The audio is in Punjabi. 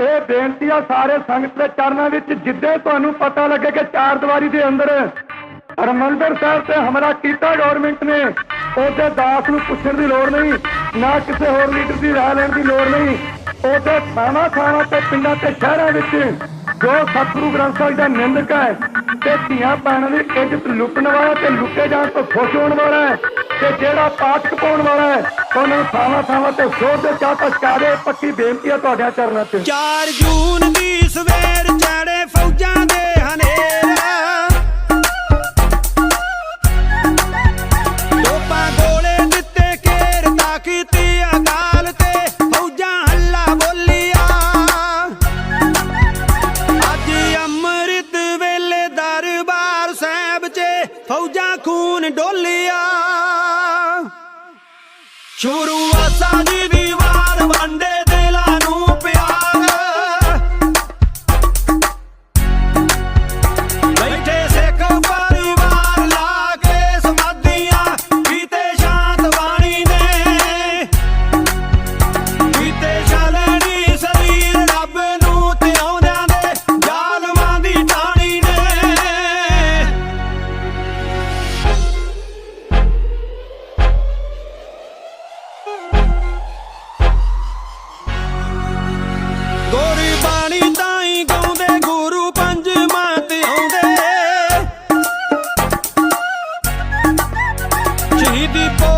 ਇਹ ਬੇਨਤੀ ਆ ਸਾਰੇ ਸੰਗਤ ਦੇ ਚਰਨਾਂ ਵਿੱਚ, ਜਿੱਦੇ ਤੁਹਾਨੂੰ ਪਤਾ ਲੱਗੇ ਕਿ ਚਾਰ ਦੀਵਾਰੀ ਦੇ ਅੰਦਰ ਹਰਮੰਦਰ ਸਾਹਿਬ ਤੇ ਹਮਲਾ ਕੀਤਾ ਗਵਰਨਮੈਂਟ ਨੇ ਉਹਦੇ ਦਾਸ ਨੂੰ ਪੁੱਛਣ ਦੀ ਲੋੜ ਨਹੀਂ, ਨਾ ਕਿਸੇ ਹੋਰ ਲੀਡਰ ਦੀ ਰਾਹ ਲੈਣ ਦੀ ਲੋੜ ਨਹੀਂ। ਉਹਦੇ ਥਾਣਾ ਥਾਣਾ ਤੇ ਪਿੰਡਾਂ ਤੇ ਸ਼ਹਿਰਾਂ ਵਿੱਚ ਜੋ ਸਤਿਗੁਰੂ ਗ੍ਰੰਥ ਸਾਹਿਬ ਦਾ ਨਿੰਦਕ ਹੈ ਤੇ ਧੀਆਂ ਭੈਣਾਂ ਦੀ ਇੱਜ਼ਤ ਲੁੱਟਣ ਵਾਲਾ ਤੇ ਲੁੱਟੇ ਜਾਣ ਤੋਂ ਖੁਸ਼ ਹੋਣ ਵਾਲਾ ਹੈ। ਤੇ ਜਿਹੜਾ ਪਾਠ ਪਾਉਣ ਵਾਲਾ ਹੈ, ਉਹਨਾਂ ਨੂੰ ਥਾਵਾਂ ਥਾਵਾਂ ਤੇ ਸੋਧ ਦੇ ਚਾਹ ਤਸਕਾਰੇ ਪੱਕੀ ਬੇਨਤੀ ਹੈ ਤੁਹਾਡਿਆਂ ਚਰਨਾਂ 'ਚ। 4 ਜੂਨ ਦੀ ਸਵੇਰ ਚੜੇ ਖੂਨ ਡੋਲਿਆ। ਸ਼ੁਰੂਆਤ ਦੀ people